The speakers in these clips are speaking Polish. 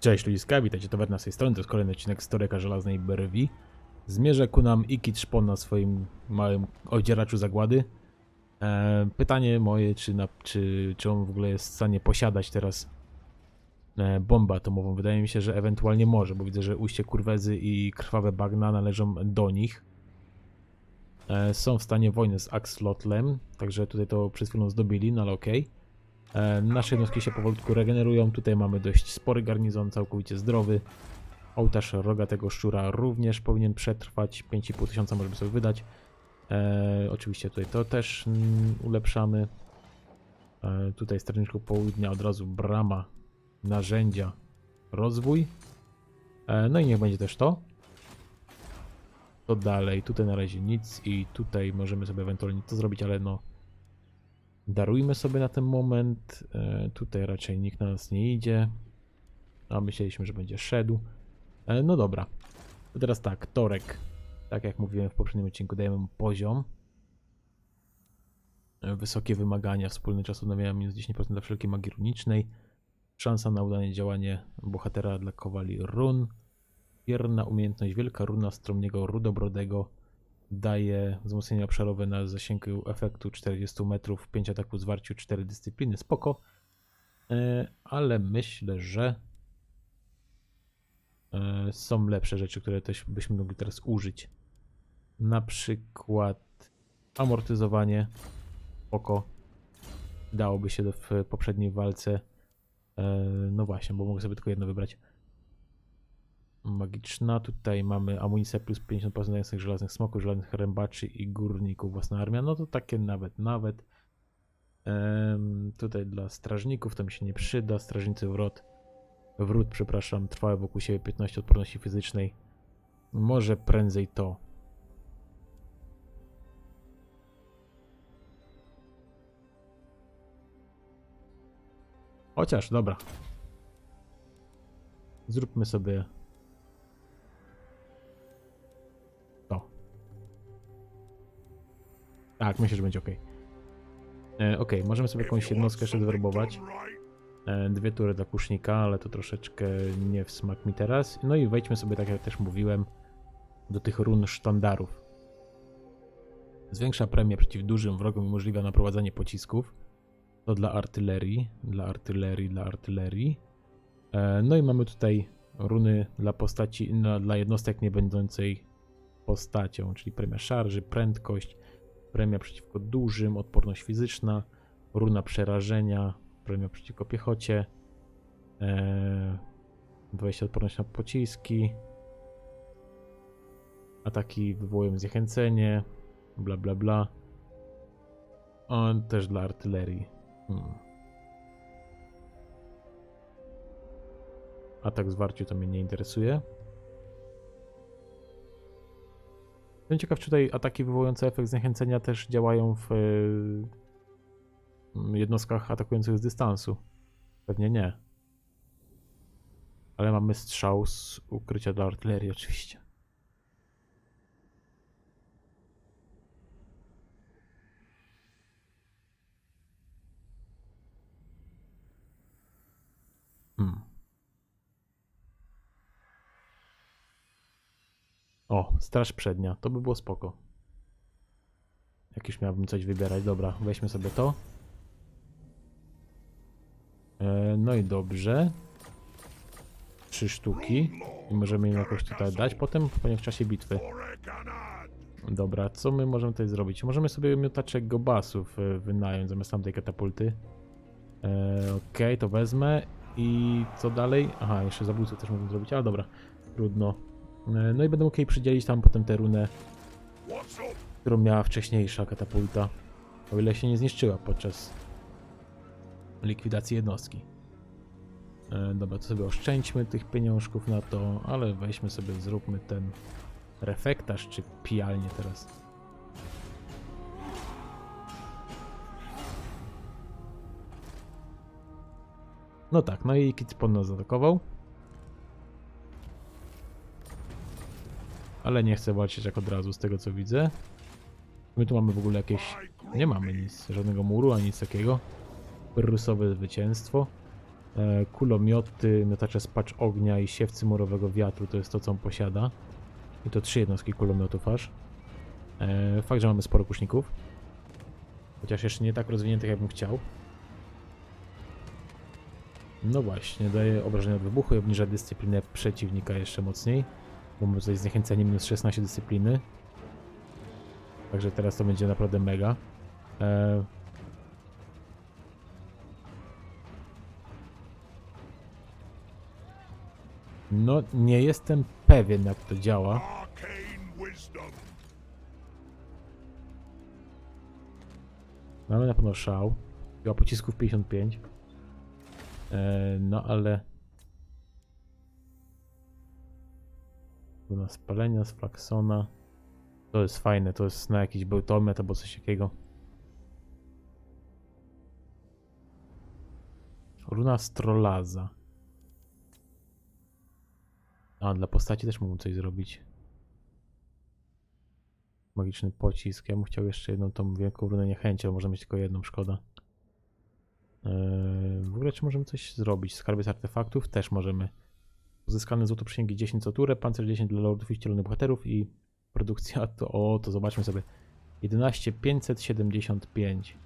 Cześć ludziska, witajcie Tawerna z tej strony, to jest kolejny odcinek Storyka Żelaznej Brwi. Zmierza ku nam Ikit Szpon na swoim małym odzieraczu zagłady. E, pytanie moje, czy, na, czy, czy on w ogóle jest w stanie posiadać teraz e, bombę atomową. Wydaje mi się, że ewentualnie może, bo widzę, że ujście kurwezy i krwawe bagna należą do nich. E, są w stanie wojny z Axlotlem, także tutaj to przed chwilą zdobili, no ale okej. E, Nasze jednostki się powolutku regenerują. Tutaj mamy dość spory garnizon, całkowicie zdrowy. Ołtarz rogatego szczura również powinien przetrwać. 5,5 tysiąca możemy sobie wydać. E, oczywiście tutaj to też ulepszamy. E, tutaj strażniczku południa od razu brama, narzędzia, rozwój. E, no i niech będzie też to. To dalej, tutaj na razie nic i tutaj możemy sobie ewentualnie to zrobić, ale no Darujmy sobie na ten moment. E, tutaj raczej nikt na nas nie idzie. A myśleliśmy, że będzie szedł. E, no dobra. To teraz tak, Torek. Tak jak mówiłem w poprzednim odcinku, dajemy mu poziom. E, wysokie wymagania, wspólny czas odnawiania minus 10% dla wszelkiej magii runicznej. Szansa na udane działanie bohatera dla kowali run. Wierna umiejętność wielka runa stromniego rudobrodego daje wzmocnienie obszarowe na zasięgu efektu 40 metrów, 5 ataków zwarciu, 4 dyscypliny, spoko. E, ale myślę, że e, są lepsze rzeczy, które też byśmy mogli teraz użyć. Na przykład amortyzowanie, spoko. Dałoby się w poprzedniej walce. E, no właśnie, bo mogę sobie tylko jedno wybrać magiczna. Tutaj mamy amunicję plus 50% dających żelaznych smoków, żelaznych rębaczy i górników własna armia. No to takie nawet, nawet. Tutaj dla strażników to mi się nie przyda. Strażnicy wrot, wrót, przepraszam, trwałe wokół siebie 15 odporności fizycznej. Może prędzej to. Chociaż, dobra. Zróbmy sobie Tak, myślę, że będzie ok. E, ok, możemy sobie jakąś jednostkę jeszcze. E, dwie tury dla kusznika, ale to troszeczkę nie w smak mi teraz. No i wejdźmy sobie, tak jak też mówiłem, do tych run sztandarów. Zwiększa premię przeciw dużym wrogom i umożliwia naprowadzanie pocisków. To dla artylerii, dla artylerii, dla artylerii. E, no i mamy tutaj runy dla postaci, no, dla jednostek nie będącej postacią, czyli premia szarży, prędkość, premia przeciwko dużym, odporność fizyczna, runa przerażenia, premia przeciwko piechocie, e, 20 odporność na pociski, ataki wywołują zniechęcenie, bla bla bla. On też dla artylerii. Hmm. Atak zwarciu to mnie nie interesuje. Jestem ciekaw, czy tutaj ataki wywołujące efekt zniechęcenia też działają w y, jednostkach atakujących z dystansu. Pewnie nie. Ale mamy strzał z ukrycia dla artylerii oczywiście. O, straż przednia, to by było spoko. Jak już miałbym coś wybierać, dobra, weźmy sobie to. E, no i dobrze. Trzy sztuki. I możemy im jakoś tutaj dać, potem w czasie bitwy. Dobra, co my możemy tutaj zrobić? Możemy sobie miotaczek gobasów e, wynająć zamiast tamtej katapulty. E, Okej, to wezmę. I co dalej? Aha, jeszcze zabójców też mogę zrobić, ale dobra, trudno. E, No i będę mógł jej przydzielić tam potem tę runę, którą miała wcześniejsza katapulta. O ile się nie zniszczyła podczas likwidacji jednostki. E, Dobra, to sobie oszczędźmy tych pieniążków na to, ale weźmy sobie, zróbmy ten refektarz czy pijalnię teraz. No tak, no i Kit pod nas zaatakował. Ale nie chcę walczyć jak od razu z tego co widzę. My tu mamy w ogóle jakieś... Nie mamy nic, żadnego muru ani nic takiego. Pyrrusowe zwycięstwo. E, kulomioty, miotacze spacz ognia i siewcy murowego wiatru to jest to, co on posiada. I to trzy jednostki kulomiotów aż. E, fakt, że mamy sporo kuszników. Chociaż jeszcze nie tak rozwiniętych, jakbym chciał. No właśnie, daje obrażenia od wybuchu i obniża dyscyplinę przeciwnika jeszcze mocniej. Bo mamy zniechęcenie minus 16 dyscypliny. Także teraz to będzie naprawdę mega. E, No, nie jestem pewien jak to działa. Mamy na pewno szał. Chyba pocisków 55. E, no ale... Na spalenia z Flaxona. To jest fajne, to jest na jakiś bełtomet albo coś takiego. Runa Strolaza. A, dla postaci też mógłbym coś zrobić. Magiczny pocisk. Ja bym chciał jeszcze jedną tą wielką runę niechęci, ale możemy mieć tylko jedną, szkoda. Eee, w ogóle czy możemy coś zrobić? Skarbiec artefaktów też możemy. Uzyskane złoto przysięgi 10 co turę, pancerz 10 dla lordów i ścielonych bohaterów i produkcja to, o, to zobaczmy sobie. 11575.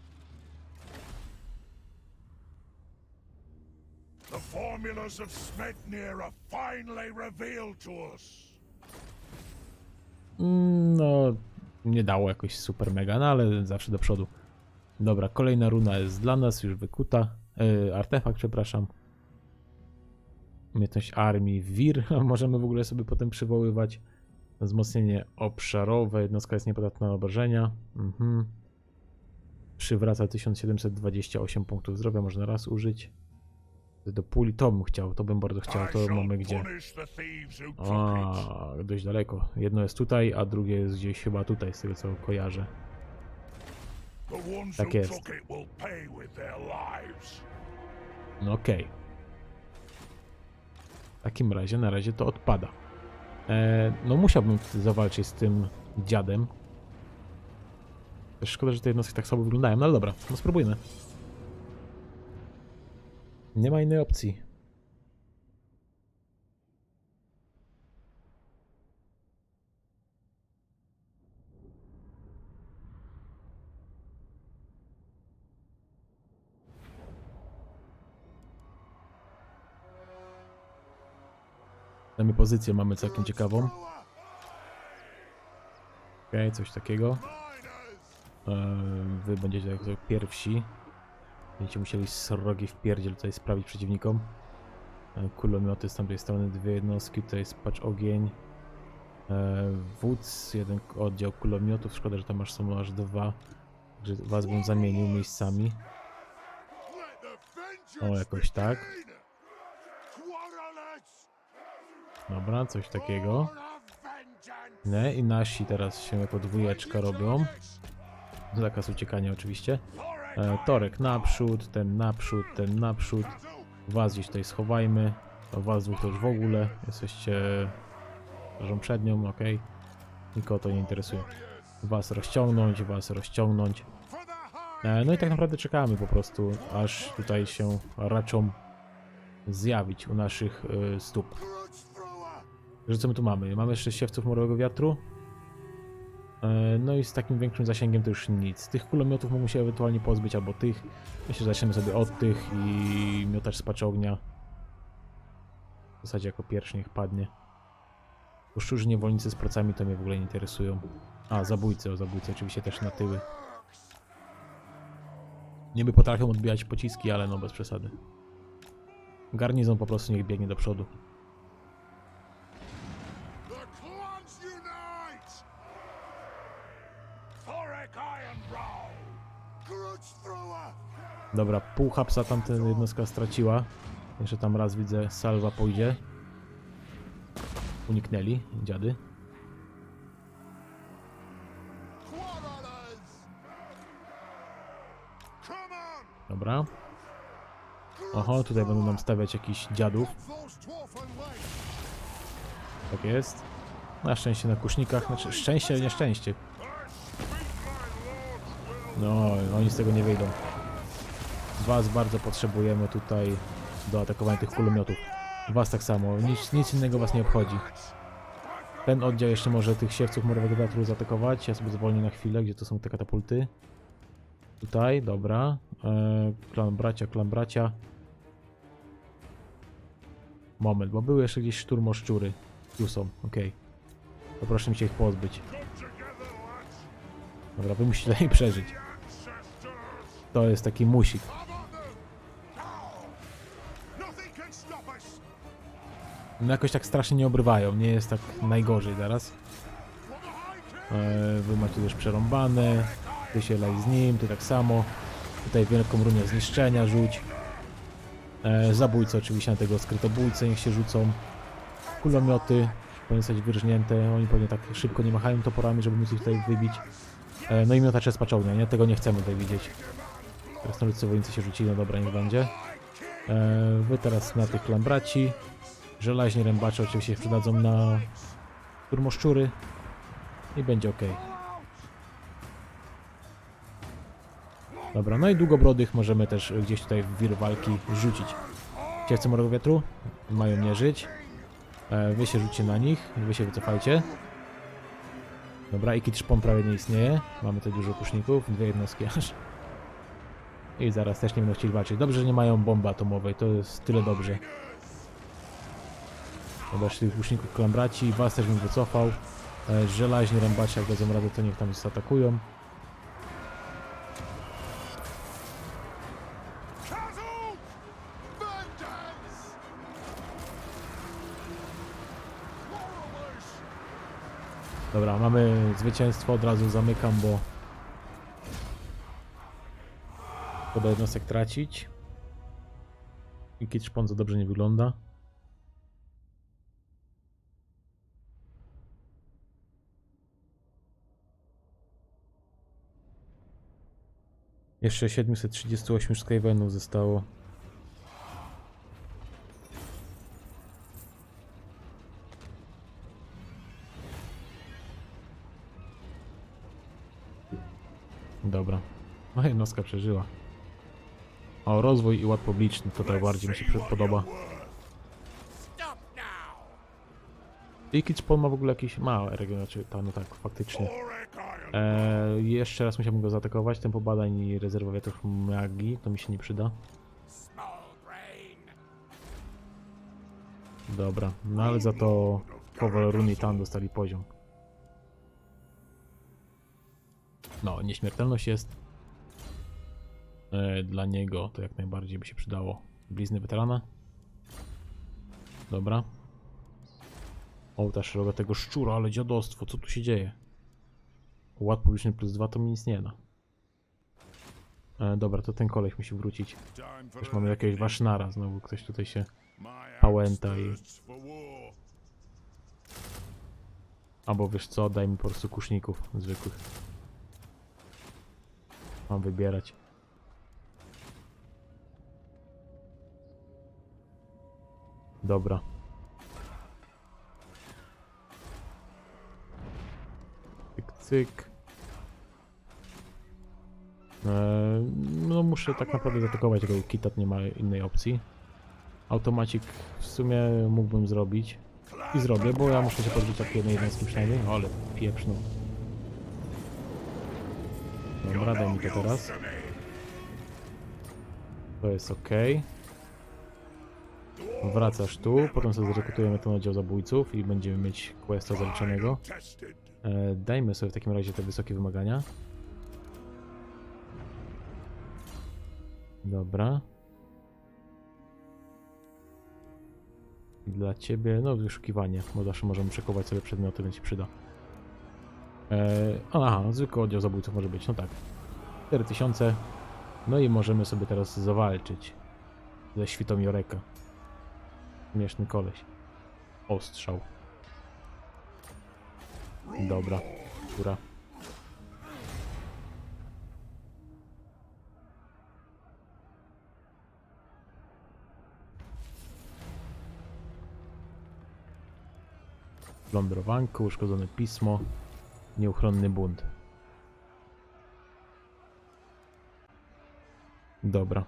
The formulas of Smetnir are finally revealed to us. No, nie dało jakoś super mega, no ale zawsze do przodu. Dobra, kolejna runa jest dla nas, już wykuta. E, artefakt, przepraszam. Umiejętność armii Wir, a możemy w ogóle sobie potem przywoływać. Wzmocnienie obszarowe, jednostka jest niepodatna na obrażenia. Mhm. Przywraca 1728 punktów zdrowia, można raz użyć. Do puli to bym chciał, to bym bardzo chciał, to mamy gdzie. A, dość daleko. Jedno jest tutaj, a drugie jest gdzieś chyba tutaj, z tego co kojarzę. Tak jest. No okej. W takim razie na razie to odpada. E, no musiałbym zawalczyć z tym dziadem. Szkoda, że te jednostki tak słabo wyglądają, no ale dobra, no spróbujmy. Nie ma innej opcji. Mamy pozycję, mamy całkiem ciekawą. Okej, coś takiego. Eee, wy będziecie jako pierwsi. Będziecie musieli srogi wpierdziel tutaj sprawić przeciwnikom. E, Kulomioty z tamtej strony, dwie jednostki, tutaj jest pacz ogień. E, Wódz, jeden oddział kulomiotów, szkoda, że tam aż są aż dwa. Że was bym zamienił miejscami. O, jakoś tak. Dobra, coś takiego. Nie, i nasi teraz się jako dwójeczka robią. Zakaz uciekania oczywiście. E, torek naprzód, ten naprzód, ten naprzód. Was gdzieś tutaj schowajmy. To was dwóch to już w ogóle. Jesteście twarzą przednią, ok. Nikogo to nie interesuje. Was rozciągnąć, was rozciągnąć. E, no i tak naprawdę czekamy po prostu, aż tutaj się raczą zjawić u naszych y, stóp. Że co my tu mamy? Mamy jeszcze siewców morowego wiatru. E, No i z takim większym zasięgiem to już nic. Tych kulomiotów mógłbym się ewentualnie pozbyć, albo tych. Myślę, że zaczniemy sobie od tych i miotacz spacz ognia. W zasadzie jako pierwszy niech padnie. Uszczurzy niewolnicy z procami to mnie w ogóle nie interesują. A, zabójcy, o zabójcy oczywiście też na tyły. Niby potrafią odbijać pociski, ale no bez przesady. Garnizon po prostu niech biegnie do przodu. Dobra, pół hapsa tamten jednostka straciła. Jeszcze tam raz widzę, salwa pójdzie. Uniknęli, dziady. Dobra. Oho, tutaj będą nam stawiać jakichś dziadów. Tak jest. Na szczęście na kusznikach, znaczy szczęście, nieszczęście. No, oni z tego nie wyjdą. Was bardzo potrzebujemy tutaj do atakowania tych kulomiotów. Was tak samo, nic, nic innego was nie obchodzi. Ten oddział jeszcze może tych siewców murowego wiatru zaatakować. Ja sobie zwolnię na chwilę, gdzie to są te katapulty. Tutaj, dobra. Eee, klan bracia, klan bracia. Moment, bo były jeszcze gdzieś szturmoszczury. Tu są, okej. To proszę mi się ich pozbyć. Dobra, wy musicie przeżyć. To jest taki musik. No jakoś tak strasznie nie obrywają, nie jest tak najgorzej King. Eee, wy macie już przerąbane. Ty się lej z nim, ty tak samo. Tutaj wielką runię zniszczenia rzuć. Eee, zabójcy oczywiście na tego skrytobójcę niech się rzucą. Kulomioty powinny zostać wyrżnięte. Oni pewnie tak szybko nie machają toporami, żeby móc ich tutaj wybić. Eee, no i miotacze spaczownia, nie? Tego nie chcemy tutaj widzieć. Krasnoludzcy wojownicy się rzucili, no dobra, niech będzie. Eee, wy teraz na tych klambraci. Żelaźni rębacze oczywiście przydadzą na turmoszczury. I będzie ok. Dobra, no i długobrodych możemy też gdzieś tutaj w wir walki rzucić. Ciewcy Morego Wiatru mają nie żyć. E, wy się rzućcie na nich, wy się wycofajcie. Dobra, i Szpon prawie nie istnieje. Mamy tutaj dużo kuszników, dwie jednostki aż. I zaraz też nie będą chcieli walczyć. Dobrze, że nie mają bomby atomowej, to jest tyle dobrze. Tych łuczników klambraci, was też bym wycofał. E, żelaźni rębaci, jak dadzą radę, to niech tam. Vengeance. Moralish. Dobra, mamy zwycięstwo, od razu zamykam, bo szkoda jednostek tracić. I Kit Szpon za dobrze nie wygląda. Jeszcze 738 Skyvenów zostało. Dobra. No jednostka przeżyła. O, rozwój i ład publiczny, to tak bardziej mi się podoba. I ma w ogóle jakiś mały region, znaczy, ta, no tak, faktycznie. Eee, jeszcze raz musiałbym go zaatakować, tempo badań i rezerwa wiatrów magii, to mi się nie przyda. Dobra, no ale za to Powol Run i dostali poziom. No, nieśmiertelność jest. E, dla niego to jak najbardziej by się przydało. Blizny weterana. Dobra. Ołtarz rogatego szczura, ale dziadostwo, co tu się dzieje? Ład publiczny plus 2 to mi nic nie da. E, dobra, to ten koleś musi wrócić. Już mamy jakiegoś wasznara, znowu ktoś tutaj się... Pałęta i-. Albo wiesz co, daj mi po prostu kuszników zwykłych. Mam wybierać. Dobra. Cyk. Eee, no muszę tak naprawdę zaatakować tego Kitat, nie ma innej opcji. Automacik w sumie mógłbym zrobić. I zrobię, bo ja muszę się pozbyć takiej jednej jednostki przynajmniej. O, ale pieprzną. Dobra, daj mi to teraz. To jest ok. Wracasz tu, potem sobie zrekrutujemy ten oddział zabójców i będziemy mieć questa zaliczonego. E, dajmy sobie w takim razie te wysokie wymagania. Dobra. Dla ciebie, no wyszukiwanie, bo zawsze możemy przekować sobie przedmioty, więc się przyda. E, aha, zwykły oddział zabójców może być, no tak. 4000. No i możemy sobie teraz zawalczyć ze świtą Joreka. Śmieszny koleś. Ostrzał. Dobra, która. Plądrowanko, uszkodzone pismo, nieuchronny bunt. Dobra.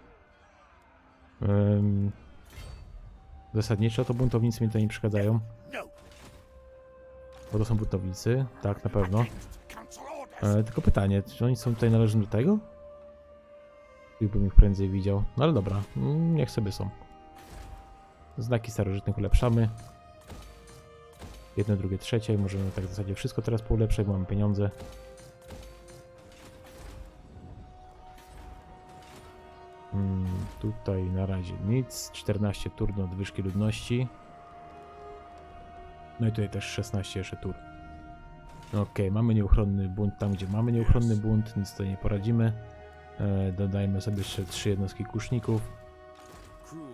Ym, Zasadniczo to buntownicy mi to nie przeszkadzają. Bo to są buntownicy, tak na pewno. E, tylko pytanie, czy oni są tutaj należą do tego? Bym ich prędzej widział. No ale dobra, mm, niech sobie są. Znaki starożytnych ulepszamy. Jedno, drugie, trzecie. Możemy tak w zasadzie wszystko teraz poulepszać, mamy pieniądze. Mm, tutaj na razie nic. 14 tur do nadwyżki ludności. No i tutaj też 16 jeszcze tur. Okej, mamy nieuchronny bunt tam, gdzie mamy nieuchronny bunt, nic tutaj nie poradzimy. E, dodajmy sobie jeszcze trzy jednostki kuszników.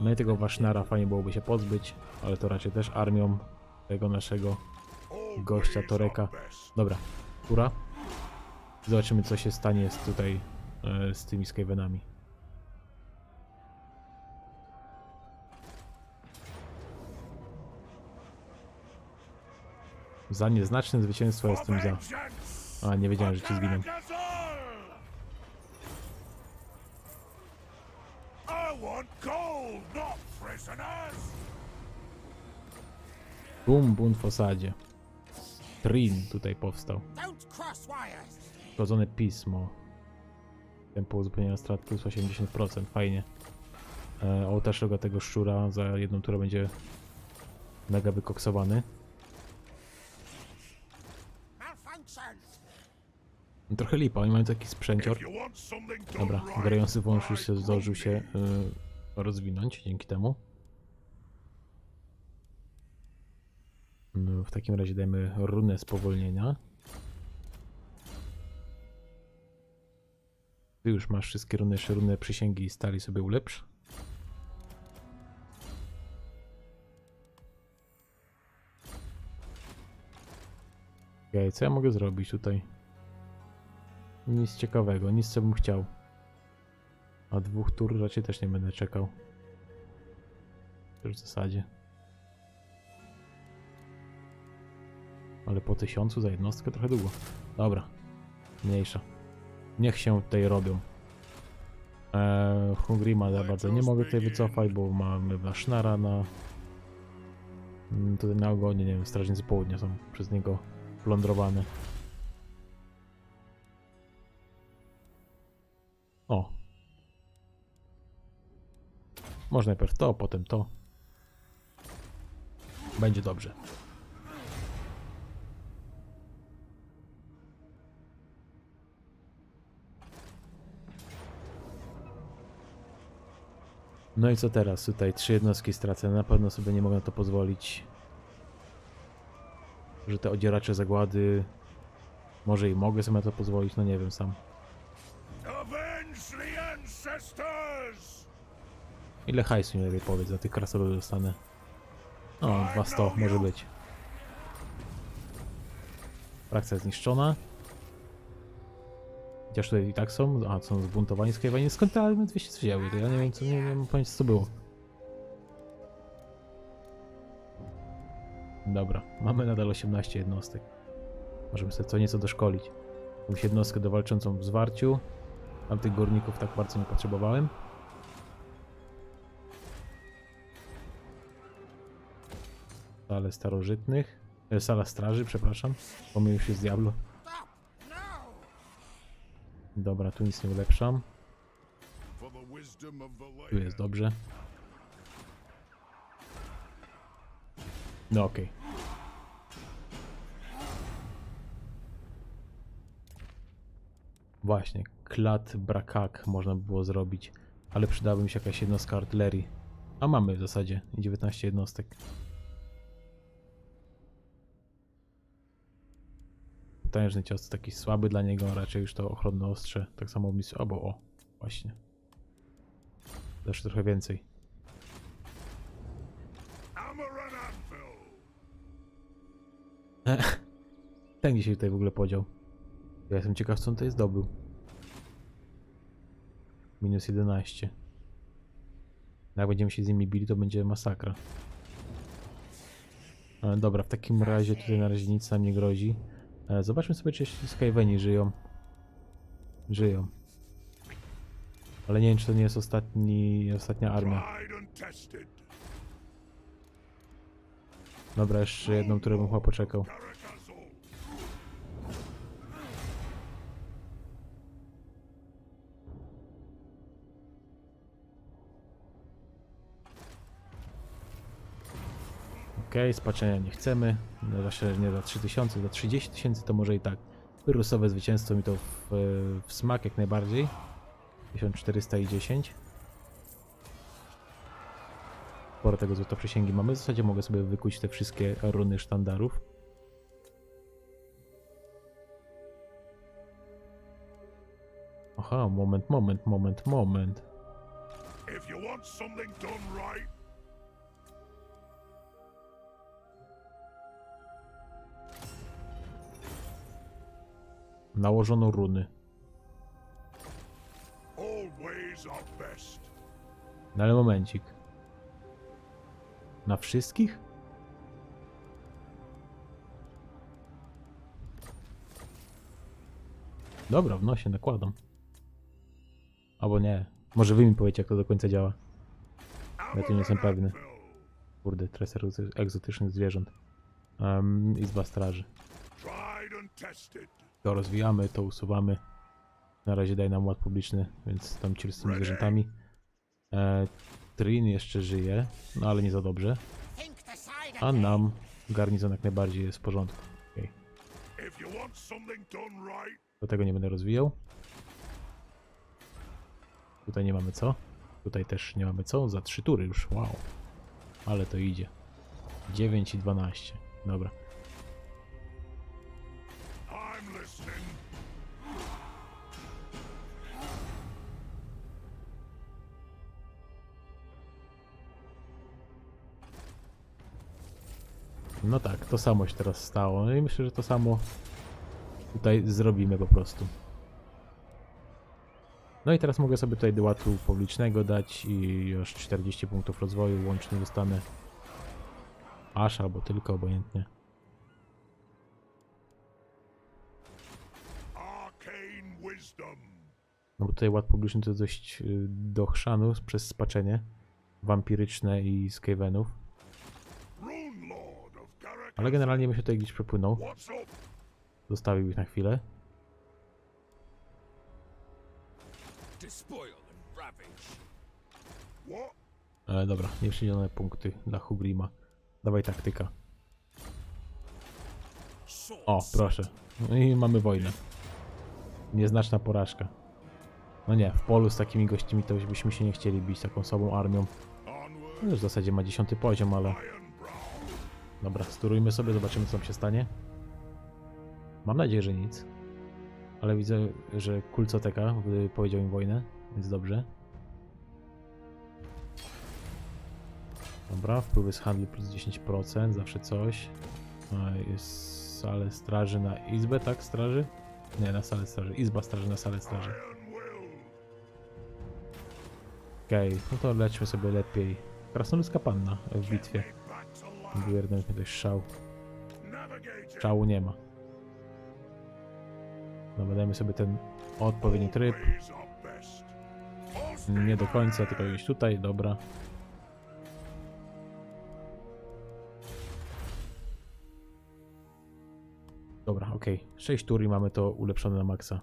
No i tego wasznara fajnie byłoby się pozbyć, ale to raczej też armią tego naszego gościa Toreka. Dobra, tura. Zobaczymy co się stanie z tutaj e, z tymi Skavenami. Za nieznaczne zwycięstwo jestem za. A, nie wiedziałem, że ci prisoners. Bum, bunt w osadzie. Trin tutaj powstał. Wrodzone pismo. Tempo uzupełnienia strat plus 80%, fajnie. E, ołtarz tego szczura za jedną turę będzie mega wykoksowany. Trochę lipa, oni mają taki sprzęcior. Dobra, grający wąż już się zdążył się y, rozwinąć dzięki temu. No, w takim razie dajmy runę spowolnienia. Ty już masz wszystkie runy, jeszcze runę przysięgi i stali sobie ulepsz. Okej, co ja mogę zrobić tutaj? Nic ciekawego, nic co bym chciał. A dwóch tur raczej też nie będę czekał. Już w zasadzie. Ale po tysiącu za jednostkę trochę długo. Dobra. Mniejsza. Niech się tutaj robią. Eee, Hungrima za bardzo nie mogę tutaj wycofać, bo mamy Wasznara na... Mm, Tutaj na ogonie, nie wiem, strażnicy południa są przez niego plądrowane. O. Może najpierw to, potem to. Będzie dobrze. No i co teraz? Tutaj trzy jednostki stracę. Na pewno sobie nie mogę na to pozwolić. Że te odzieracze zagłady. Może i mogę sobie na to pozwolić, no nie wiem sam. Ile hajsu mi lepiej powiedz, za tych krasolów dostanę. O, 200 może być. Frakcja zniszczona. Chociaż tutaj i tak są, a są zbuntowani skajwani. Skąd te army 200 wzięły? To ja nie wiem, co, nie, mam pojęcia co było. Dobra, mamy nadal 18 jednostek. Możemy sobie co nieco doszkolić. Jakąś jednostkę dowalczącą w zwarciu. Tam tych górników tak bardzo nie potrzebowałem. Salę starożytnych. E, sala straży, przepraszam. Pomylił się z Diablo. Dobra, tu nic nie ulepszam. Tu jest dobrze. No okej. Właśnie, klat brakak można by było zrobić, ale przydałaby mi się jakaś jednostka artylerii. A mamy w zasadzie 19 jednostek. Potężny cios taki słaby dla niego, raczej już to ochronne ostrze. Tak samo misja, albo o, właśnie. Zawsze trochę więcej. Ten gdzie się tutaj w ogóle podział. Ja jestem ciekaw, co on tutaj zdobył. Minus 11. No Jak będziemy się z nimi bili, to będzie masakra. E, dobra, w takim razie tutaj na razie nic nam nie grozi. E, zobaczmy sobie, czy Skyveni żyją. Żyją. Ale nie wiem, czy to nie jest ostatni, ostatnia armia. Dobra, jeszcze jedną, którą bym chyba poczekał. Okej, spaczenia nie chcemy. No, Zwłaszcza, że nie za 3000, za 30 tysięcy to może i tak. Wyrusowe zwycięstwo mi to w, w smak jak najbardziej. 1410. Sporo tego złota przysięgi mamy. W zasadzie mogę sobie wykuć te wszystkie runy sztandarów. Aha, moment, moment, moment, moment. If you want something done right, Nałożono runy. No ale momencik. Na wszystkich? Dobra, w nosie nakładam. Albo nie. Może wy mi powiecie, jak to do końca działa. Ja tu nie jestem pewny. Kurde, treser egzotycznych zwierząt. Um, Izba straży. To rozwijamy, to usuwamy. Na razie daj nam ład publiczny, więc tam ci z tymi zwierzętami. E, Trin jeszcze żyje, no ale nie za dobrze. A nam garnizon jak najbardziej jest w porządku. Right, Do tego nie będę rozwijał. Tutaj nie mamy co. Tutaj też nie mamy co. Za trzy tury już. Wow. Ale to idzie. 9 i 12. Dobra. No tak, to samo się teraz stało. No i myślę, że to samo tutaj zrobimy po prostu. No i teraz mogę sobie tutaj do łatu publicznego dać i już 40 punktów rozwoju łącznie dostanę. Aż albo tylko, obojętnie. No bo tutaj ład publiczny to dość y, do chrzanu przez spaczenie. Wampiryczne i Skavenów. Ale generalnie mi się tutaj gdzieś przepłynął. Zostawił ich na chwilę. Ale dobra, nieprzydzielone punkty dla Hugrima. Dawaj taktyka. O, proszę. No i mamy wojnę. Nieznaczna porażka. No nie, w polu z takimi gośćmi to byśmy się nie chcieli bić taką sobą armią. No już w zasadzie ma 10 poziom, ale. Dobra, sturujmy sobie, zobaczymy co się stanie. Mam nadzieję, że nic. Ale widzę, że Kulcoteka powiedział im wojnę, więc dobrze. Dobra, wpływy z handlu plus 10%, zawsze coś. Jest salę straży na izbę, tak? Straży? Nie, na salę straży. Izba straży na salę straży. Okej, no to lećmy sobie lepiej. Krasnoludzka panna w bitwie. Był ewidentnie dość szał. Szału nie ma. Dobra, dajmy sobie ten odpowiedni tryb. Nie do końca, tylko gdzieś tutaj, dobra. Dobra, okej. 6 tur i mamy to ulepszone na maksa.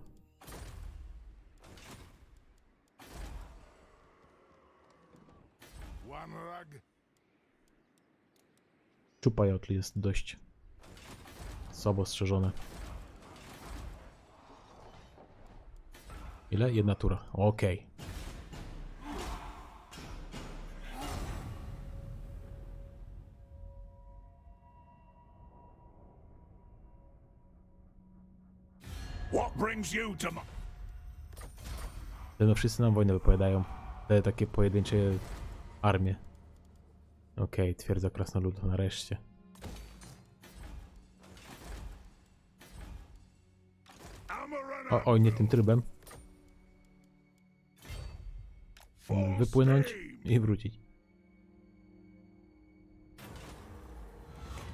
Czupajotli jest dość słabo strzeżone. Ile? Jedna tura. Okej. My... No wszyscy nam wojnę wypowiadają. Te takie pojedyncze armie. Okej, twierdza krasnoludów nareszcie. O, oj, nie tym trybem. False Wypłynąć i wrócić.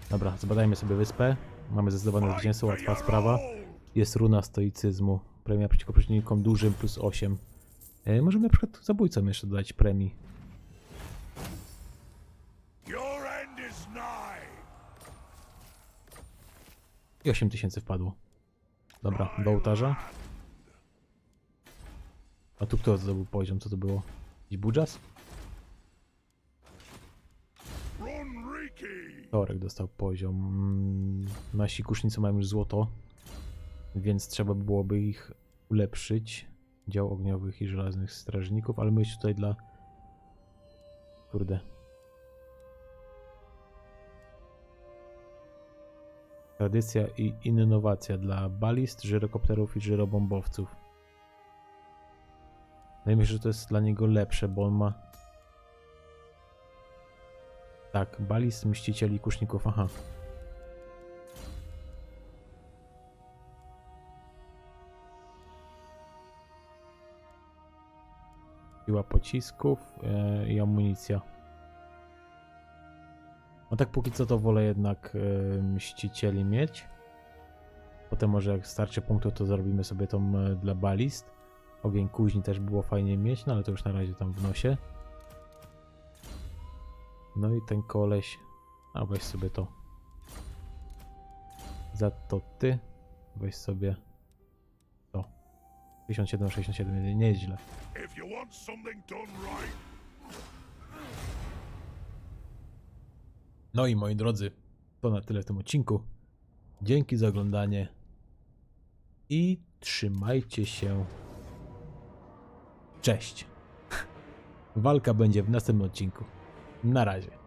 Dobra, zbadajmy sobie wyspę. Mamy zdecydowane zwycięstwo, łatwa sprawa. Jest runa stoicyzmu. Premia przeciwko przeciwnikom dużym plus 8. E, możemy na przykład zabójcom jeszcze dodać premii. I 8000 wpadło. Dobra, do ołtarza. A tu kto zdobył poziom? Co to było? Jakiś budżas? Torek dostał poziom. Mm, Nasi kusznicy mają już złoto, więc trzeba byłoby ich ulepszyć. Dział ogniowych i żelaznych strażników, ale myśl tutaj dla. Kurde. Tradycja i innowacja dla balist, żyrokopterów i żyrobombowców. I myślę, że to jest dla niego lepsze, bo on ma tak, balist, mścicieli, kuszników, aha. Siła pocisków e, i amunicja. No tak póki co to wolę jednak e, mścicieli mieć. Potem może jak starczy punktów to zrobimy sobie tą e, dla balist. Ogień kuźni też było fajnie mieć, no ale to już na razie tam w nosie. No i ten koleś. A weź sobie to. Za to ty. Weź sobie to. 1767, nieźle. If No i moi drodzy, to na tyle w tym odcinku. Dzięki za oglądanie. I trzymajcie się. Cześć. Walka będzie w następnym odcinku. Na razie.